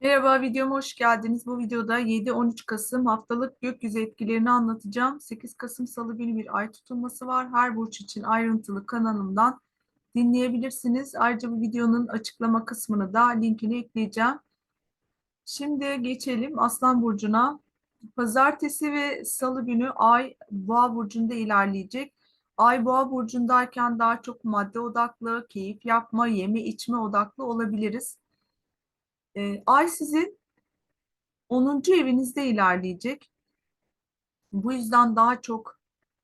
Merhaba, videoma hoş geldiniz. Bu videoda 7-13 Kasım haftalık gökyüzü etkilerini anlatacağım. 8 Kasım Salı günü bir ay tutulması var. Her burç için ayrıntılı kanalımdan dinleyebilirsiniz. Ayrıca bu videonun açıklama kısmını da linkini ekleyeceğim. Şimdi geçelim Aslan Burcu'na. Pazartesi ve Salı günü Ay Boğa Burcu'nda ilerleyecek. Ay Boğa Burcu'ndayken daha çok madde odaklı, keyif yapma, yeme içme odaklı olabiliriz. Ee, Ay sizin 10. evinizde ilerleyecek. Bu yüzden daha çok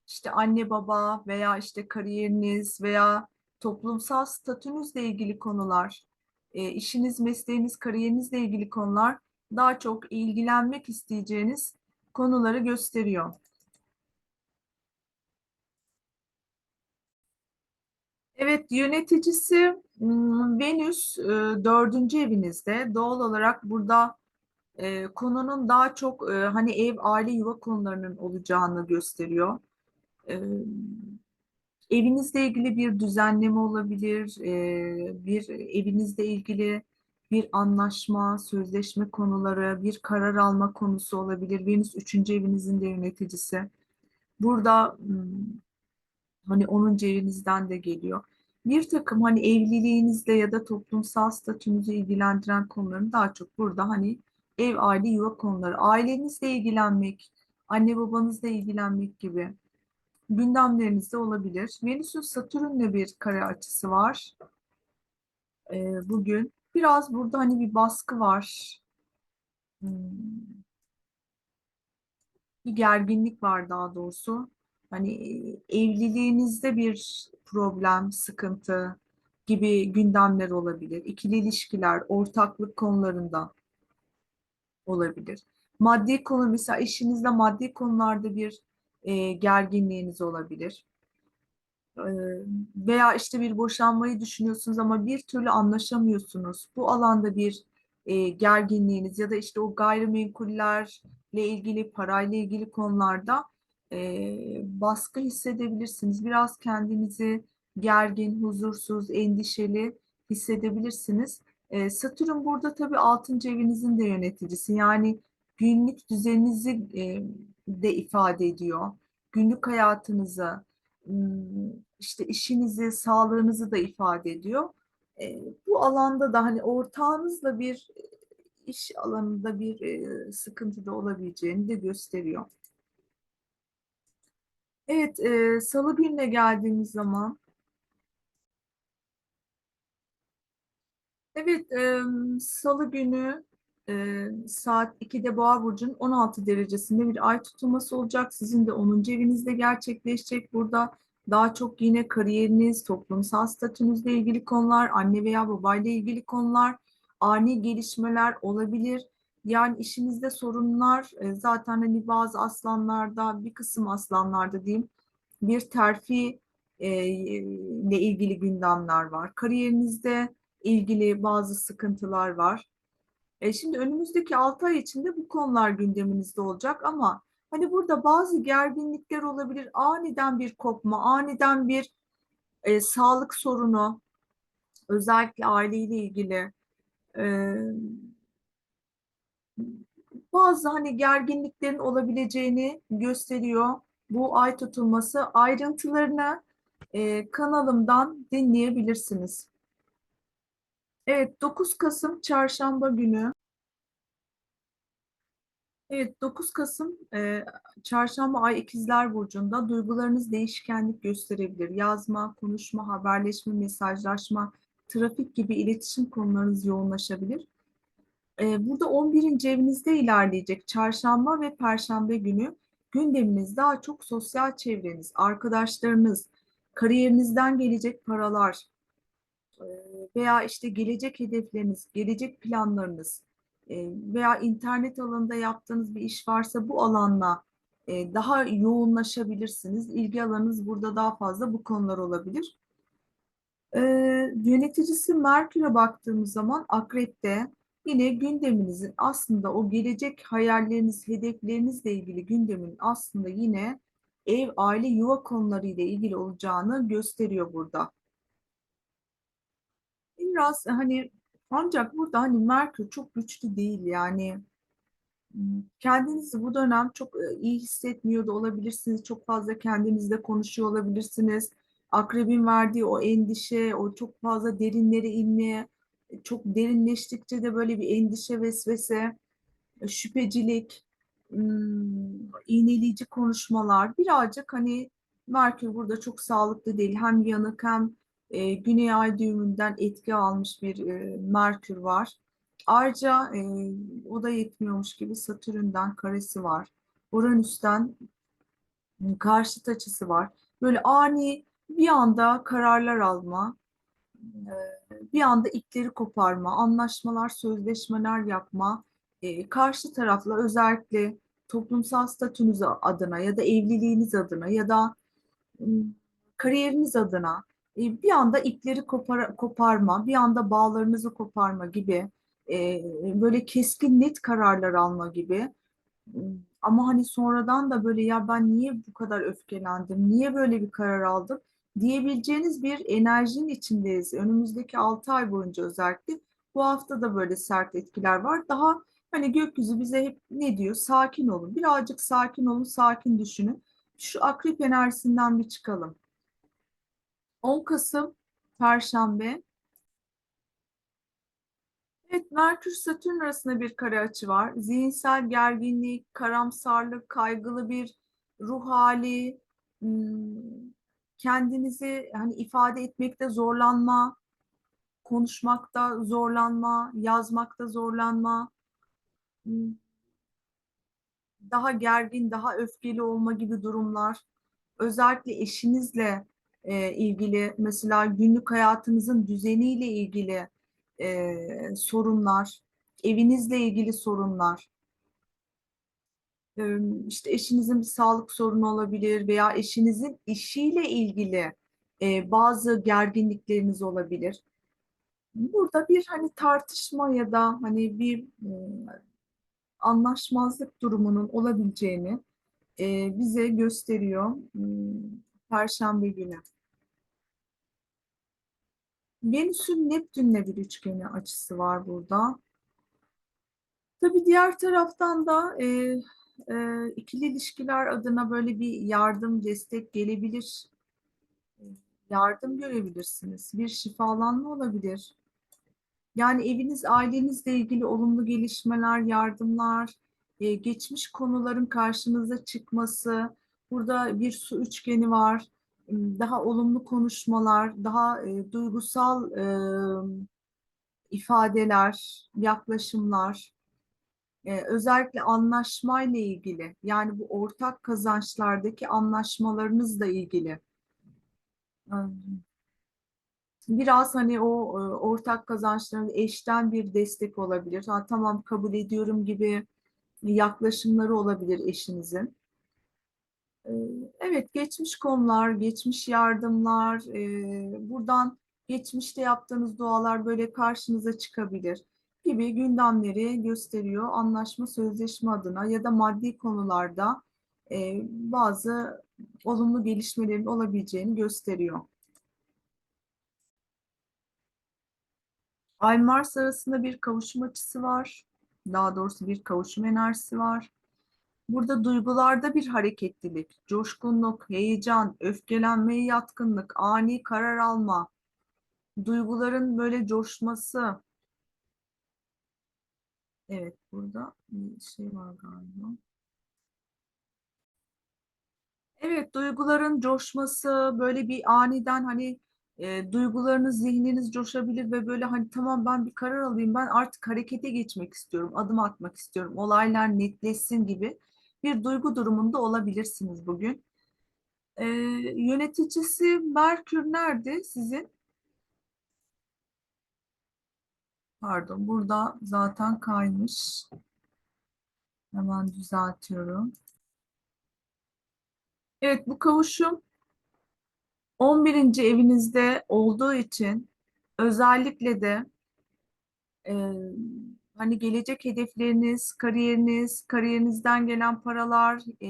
işte anne baba veya işte kariyeriniz veya toplumsal statünüzle ilgili konular, e, işiniz, mesleğiniz, kariyerinizle ilgili konular daha çok ilgilenmek isteyeceğiniz konuları gösteriyor. Evet, yöneticisi Venüs dördüncü evinizde. Doğal olarak burada konunun daha çok hani ev, aile, yuva konularının olacağını gösteriyor. Evinizle ilgili bir düzenleme olabilir, bir evinizle ilgili bir anlaşma, sözleşme konuları, bir karar alma konusu olabilir. Venüs üçüncü evinizin de yöneticisi. Burada hani 10. evinizden de geliyor. Bir takım hani evliliğinizle ya da toplumsal statünüzü ilgilendiren konuların daha çok burada hani ev, aile, yuva konuları, ailenizle ilgilenmek, anne babanızla ilgilenmek gibi gündemlerinizde olabilir. Venüs'ün Satürn'le bir kare açısı var e, bugün. Biraz burada hani bir baskı var. Hmm, bir gerginlik var daha doğrusu. Hani evliliğinizde bir problem, sıkıntı gibi gündemler olabilir. İkili ilişkiler, ortaklık konularında olabilir. Maddi konu mesela eşinizle maddi konularda bir e, gerginliğiniz olabilir. E, veya işte bir boşanmayı düşünüyorsunuz ama bir türlü anlaşamıyorsunuz. Bu alanda bir e, gerginliğiniz ya da işte o gayrimenkullerle ilgili, parayla ilgili konularda e, baskı hissedebilirsiniz. Biraz kendinizi gergin, huzursuz, endişeli hissedebilirsiniz. E, Satürn burada tabii 6. evinizin de yöneticisi. Yani günlük düzeninizi e, de ifade ediyor. Günlük hayatınızı, işte işinizi, sağlığınızı da ifade ediyor. E, bu alanda da hani ortağınızla bir iş alanında bir e, sıkıntı da olabileceğini de gösteriyor. Evet, e, Salı gününe geldiğimiz zaman, evet e, Salı günü e, saat 2'de Boğa burcunun 16 derecesinde bir ay tutulması olacak. Sizin de 10. evinizde gerçekleşecek. Burada daha çok yine kariyeriniz, toplumsal statünüzle ilgili konular, anne veya babayla ilgili konular, ani gelişmeler olabilir. Yani işinizde sorunlar e, zaten hani bazı aslanlarda, bir kısım aslanlarda diyeyim bir terfi e, ile ilgili gündemler var. Kariyerinizde ilgili bazı sıkıntılar var. E, şimdi önümüzdeki 6 ay içinde bu konular gündeminizde olacak ama hani burada bazı gerginlikler olabilir. Aniden bir kopma, aniden bir e, sağlık sorunu, özellikle aileyle ilgili e, bazı hani gerginliklerin olabileceğini gösteriyor bu ay tutulması. Ayrıntılarını e, kanalımdan dinleyebilirsiniz. Evet 9 Kasım Çarşamba günü. Evet 9 Kasım e, Çarşamba Ay İkizler Burcu'nda duygularınız değişkenlik gösterebilir. Yazma, konuşma, haberleşme, mesajlaşma, trafik gibi iletişim konularınız yoğunlaşabilir. E, burada 11. evinizde ilerleyecek Çarşamba ve Perşembe günü gündeminiz daha çok sosyal çevreniz, arkadaşlarınız, kariyerinizden gelecek paralar e, veya işte gelecek hedefleriniz, gelecek planlarınız e, veya internet alanında yaptığınız bir iş varsa bu alanla e, daha yoğunlaşabilirsiniz. İlgi alanınız burada daha fazla bu konular olabilir. Yöneticisi Merkür'e baktığımız zaman Akrep'te yine gündeminizin aslında o gelecek hayalleriniz, hedeflerinizle ilgili gündemin aslında yine ev, aile, yuva konuları ile ilgili olacağını gösteriyor burada. Biraz hani Ancak burada hani Merkür çok güçlü değil yani kendinizi bu dönem çok e, iyi hissetmiyor da olabilirsiniz. Çok fazla kendinizle konuşuyor olabilirsiniz. Akrebin verdiği o endişe, o çok fazla derinlere inmeye, e, çok derinleştikçe de böyle bir endişe vesvese. şüphecilik, ım, iğneleyici konuşmalar birazcık hani Merkür burada çok sağlıklı değil. Hem yanık hem e, Güney Ay düğümünden etki almış bir e, Merkür var. Ayrıca e, o da yetmiyormuş gibi Satürn'den karesi var. Uranüs'ten karşıt açısı var. Böyle ani bir anda kararlar alma, bir anda ipleri koparma, anlaşmalar, sözleşmeler yapma, karşı tarafla özellikle toplumsal statünüz adına ya da evliliğiniz adına ya da kariyeriniz adına bir anda ipleri kopar, koparma, bir anda bağlarınızı koparma gibi böyle keskin net kararlar alma gibi. Ama hani sonradan da böyle ya ben niye bu kadar öfkelendim, niye böyle bir karar aldım diyebileceğiniz bir enerjinin içindeyiz. Önümüzdeki 6 ay boyunca özellikle bu hafta da böyle sert etkiler var. Daha hani gökyüzü bize hep ne diyor? Sakin olun. Birazcık sakin olun, sakin düşünün. Şu akrep enerjisinden bir çıkalım. 10 Kasım Perşembe Evet, Merkür-Satürn arasında bir kare açı var. Zihinsel gerginlik, karamsarlık, kaygılı bir ruh hali, hmm, kendinizi hani ifade etmekte zorlanma, konuşmakta zorlanma, yazmakta zorlanma, daha gergin, daha öfkeli olma gibi durumlar. Özellikle eşinizle e, ilgili, mesela günlük hayatınızın düzeniyle ilgili e, sorunlar, evinizle ilgili sorunlar, işte eşinizin bir sağlık sorunu olabilir veya eşinizin işiyle ilgili bazı gerginlikleriniz olabilir. Burada bir hani tartışma ya da hani bir anlaşmazlık durumunun olabileceğini bize gösteriyor Perşembe günü. Venüs'ün Neptün'le bir üçgeni açısı var burada. Tabii diğer taraftan da e, e, ikili ilişkiler adına böyle bir yardım, destek gelebilir. Yardım görebilirsiniz. Bir şifalanma olabilir. Yani eviniz, ailenizle ilgili olumlu gelişmeler, yardımlar, e, geçmiş konuların karşınıza çıkması. Burada bir su üçgeni var. Daha olumlu konuşmalar, daha e, duygusal e, ifadeler, yaklaşımlar. E, özellikle anlaşmayla ilgili, yani bu ortak kazançlardaki anlaşmalarınızla ilgili. E, Biraz hani o e, ortak kazançların eşten bir destek olabilir. Ha, tamam kabul ediyorum gibi yaklaşımları olabilir eşinizin. E, Evet, geçmiş konular, geçmiş yardımlar, e, buradan geçmişte yaptığınız dualar böyle karşınıza çıkabilir gibi gündemleri gösteriyor. Anlaşma, sözleşme adına ya da maddi konularda e, bazı olumlu gelişmelerin olabileceğini gösteriyor. Ay Mars arasında bir kavuşum açısı var. Daha doğrusu bir kavuşum enerjisi var. Burada duygularda bir hareketlilik, coşkunluk, heyecan, öfkelenmeye yatkınlık, ani karar alma, duyguların böyle coşması. Evet, burada bir şey var galiba. Evet, duyguların coşması, böyle bir aniden hani e, duygularınız, zihniniz coşabilir ve böyle hani tamam ben bir karar alayım, ben artık harekete geçmek istiyorum, adım atmak istiyorum, olaylar netleşsin gibi bir duygu durumunda olabilirsiniz bugün. E, yöneticisi Merkür nerede sizin? Pardon, burada zaten kaymış. Hemen düzeltiyorum. Evet, bu kavuşum 11. evinizde olduğu için özellikle de e, hani gelecek hedefleriniz, kariyeriniz, kariyerinizden gelen paralar, e,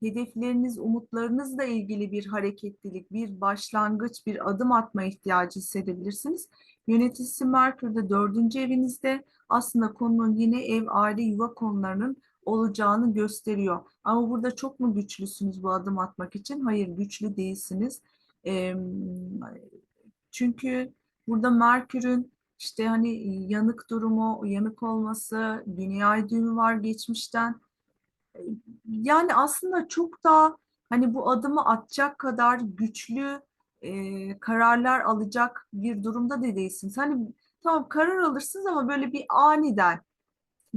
hedefleriniz, umutlarınızla ilgili bir hareketlilik, bir başlangıç, bir adım atma ihtiyacı hissedebilirsiniz. Yöneticisi Merkür de dördüncü evinizde aslında konunun yine ev, aile, yuva konularının olacağını gösteriyor. Ama burada çok mu güçlüsünüz bu adım atmak için? Hayır, güçlü değilsiniz. Çünkü burada Merkür'ün işte hani yanık durumu, yanık olması, dünya düğümü var geçmişten. Yani aslında çok da hani bu adımı atacak kadar güçlü e, kararlar alacak bir durumda da değilsiniz. Hani tamam karar alırsınız ama böyle bir aniden,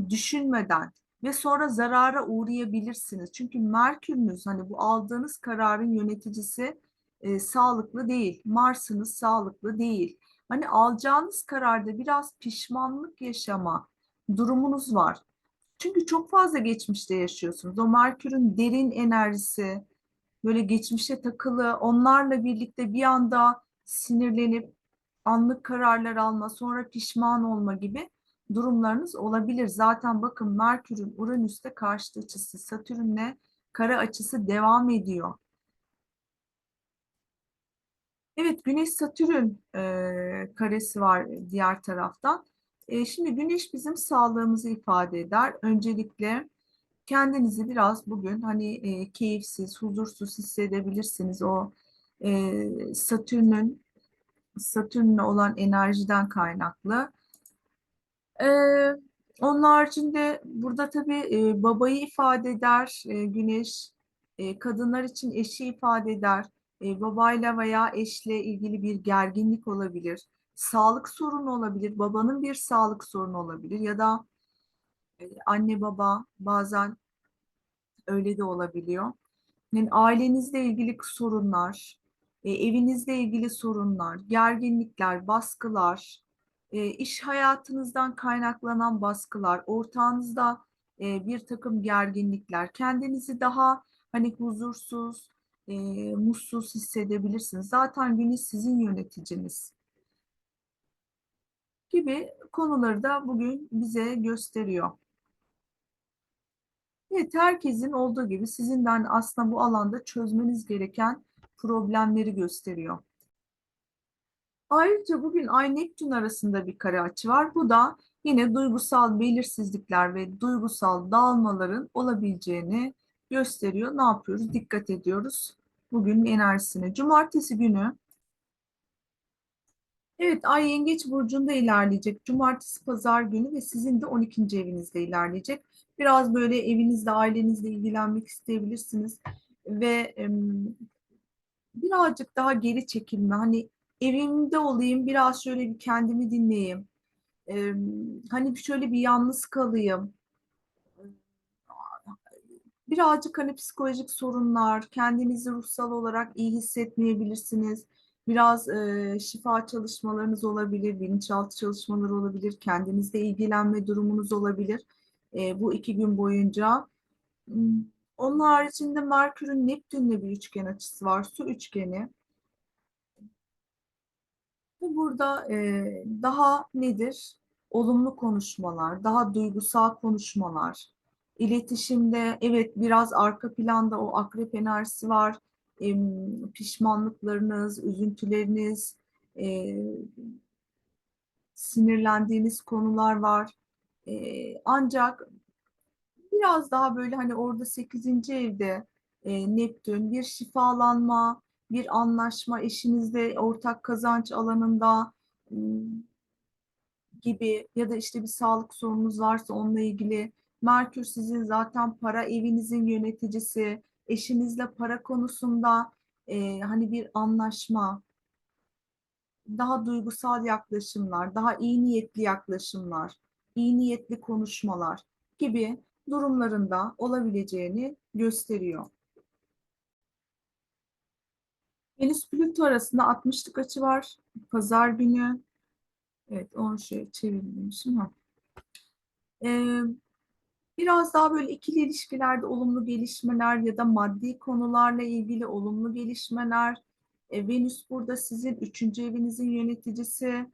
düşünmeden ve sonra zarara uğrayabilirsiniz. Çünkü Merkür'ünüz hani bu aldığınız kararın yöneticisi e, sağlıklı değil. Mars'ınız sağlıklı değil. Hani alacağınız kararda biraz pişmanlık yaşama durumunuz var. Çünkü çok fazla geçmişte yaşıyorsunuz. O Merkür'ün derin enerjisi, böyle geçmişe takılı, onlarla birlikte bir anda sinirlenip anlık kararlar alma, sonra pişman olma gibi durumlarınız olabilir. Zaten bakın Merkür'ün Uranüs'te karşıt açısı, Satürn'le kara açısı devam ediyor. Evet, Güneş-Satürn e, karesi var diğer taraftan. E, şimdi Güneş bizim sağlığımızı ifade eder. Öncelikle kendinizi biraz bugün hani e, keyifsiz, huzursuz hissedebilirsiniz. O e, Satürn'ün Satürn'le olan enerjiden kaynaklı. Ee, onun haricinde burada tabii e, babayı ifade eder e, güneş, e, kadınlar için eşi ifade eder. E, babayla veya eşle ilgili bir gerginlik olabilir. Sağlık sorunu olabilir, babanın bir sağlık sorunu olabilir ya da e, anne baba bazen öyle de olabiliyor. Yani ailenizle ilgili sorunlar, e, evinizle ilgili sorunlar, gerginlikler, baskılar, e, iş hayatınızdan kaynaklanan baskılar, ortağınızda bir takım gerginlikler, kendinizi daha hani huzursuz, e, mutsuz hissedebilirsiniz. Zaten güneş sizin yöneticiniz gibi konuları da bugün bize gösteriyor. Evet, herkesin olduğu gibi sizin de hani aslında bu alanda çözmeniz gereken problemleri gösteriyor. Ayrıca bugün Ay Neptün arasında bir kare açı var. Bu da yine duygusal belirsizlikler ve duygusal dağılmaların olabileceğini gösteriyor. Ne yapıyoruz? Dikkat ediyoruz bugünün enerjisine. Cumartesi günü Evet, Ay Yengeç Burcu'nda ilerleyecek. Cumartesi, Pazar günü ve sizin de 12. evinizde ilerleyecek. Biraz böyle evinizde, ailenizle ilgilenmek isteyebilirsiniz. Ve birazcık daha geri çekilme. Hani evimde olayım, biraz şöyle bir kendimi dinleyeyim. Em, hani şöyle bir yalnız kalayım. Birazcık hani psikolojik sorunlar, kendinizi ruhsal olarak iyi hissetmeyebilirsiniz. Biraz e, şifa çalışmalarınız olabilir, bilinçaltı çalışmaları olabilir, kendinizle ilgilenme durumunuz olabilir e, bu iki gün boyunca. Hmm, Onun haricinde Merkür'ün Neptün'le bir üçgen açısı var, su üçgeni. Bu burada e, daha nedir? Olumlu konuşmalar, daha duygusal konuşmalar, iletişimde evet biraz arka planda o akrep enerjisi var. Pişmanlıklarınız, üzüntüleriniz, e, sinirlendiğiniz konular var. E, ancak biraz daha böyle hani orada sekizinci evde e, Neptün bir şifalanma, bir anlaşma eşinizle ortak kazanç alanında gibi ya da işte bir sağlık sorununuz varsa onunla ilgili Merkür sizin zaten para evinizin yöneticisi, eşinizle para konusunda e, hani bir anlaşma, daha duygusal yaklaşımlar, daha iyi niyetli yaklaşımlar, iyi niyetli konuşmalar gibi durumlarında olabileceğini gösteriyor. Venüs Plüto arasında 60'lık açı var. Pazar günü. Evet onu şey çevirmişim. Ha. Ee, biraz daha böyle ikili ilişkilerde olumlu gelişmeler ya da maddi konularla ilgili olumlu gelişmeler. Ee, Venüs burada sizin üçüncü evinizin yöneticisi.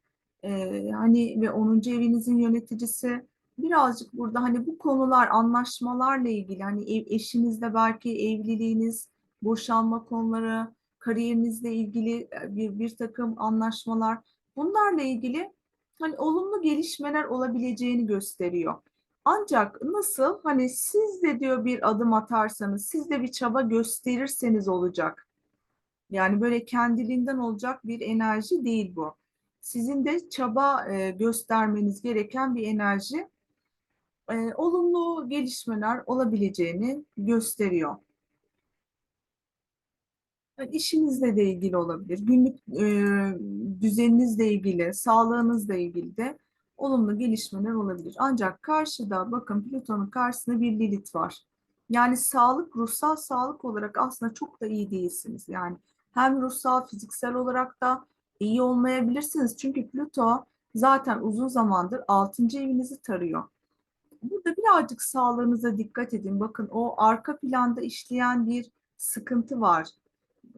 Ee, hani ve 10. evinizin yöneticisi. birazcık burada hani bu konular anlaşmalarla ilgili hani ev, eşinizle belki evliliğiniz, boşanma konuları, kariyerinizle ilgili e, bir, bir takım anlaşmalar bunlarla ilgili hani olumlu gelişmeler olabileceğini gösteriyor. Ancak nasıl hani siz de diyor bir adım atarsanız, siz de bir çaba gösterirseniz olacak. Yani böyle kendiliğinden olacak bir enerji değil bu. Sizin de çaba e, göstermeniz gereken bir enerji e, olumlu gelişmeler olabileceğini gösteriyor. Yani işinizle de ilgili olabilir, günlük e, düzeninizle ilgili, sağlığınızla ilgili de olumlu gelişmeler olabilir. Ancak karşıda bakın Plüton'un karşısında bir Lilith var. Yani sağlık, ruhsal sağlık olarak aslında çok da iyi değilsiniz. Yani hem ruhsal, fiziksel olarak da iyi olmayabilirsiniz. Çünkü Plüto zaten uzun zamandır 6. evinizi tarıyor. Burada birazcık sağlığınıza dikkat edin. Bakın o arka planda işleyen bir sıkıntı var.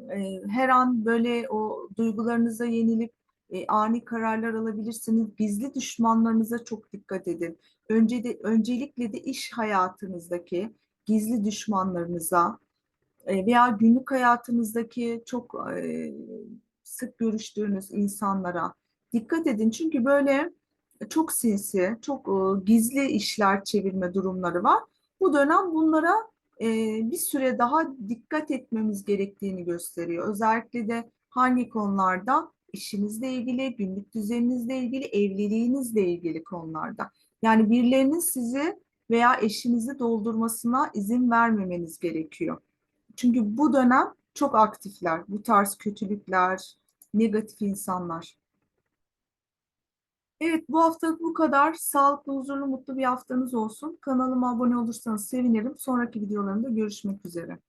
Ee, Her an böyle o duygularınıza yenilip e, ani kararlar alabilirsiniz. Gizli düşmanlarınıza çok dikkat edin. Önce de öncelikle de iş hayatınızdaki gizli düşmanlarınıza e, veya günlük hayatınızdaki çok e, sık görüştüğünüz insanlara dikkat edin. Çünkü böyle çok sinsi, çok e, gizli işler çevirme durumları var. Bu dönem bunlara e, bir süre daha dikkat etmemiz gerektiğini gösteriyor. Özellikle de hangi konularda? İşinizle ilgili, günlük düzeninizle ilgili, evliliğinizle ilgili konularda. Yani birilerinin sizi veya eşinizi doldurmasına izin vermemeniz gerekiyor. Çünkü bu dönem çok aktifler. Bu tarz kötülükler, negatif insanlar. Evet, bu hafta bu kadar. Sağlıklı, huzurlu, mutlu bir haftanız olsun. Kanalıma abone olursanız sevinirim. Sonraki videolarımda görüşmek üzere.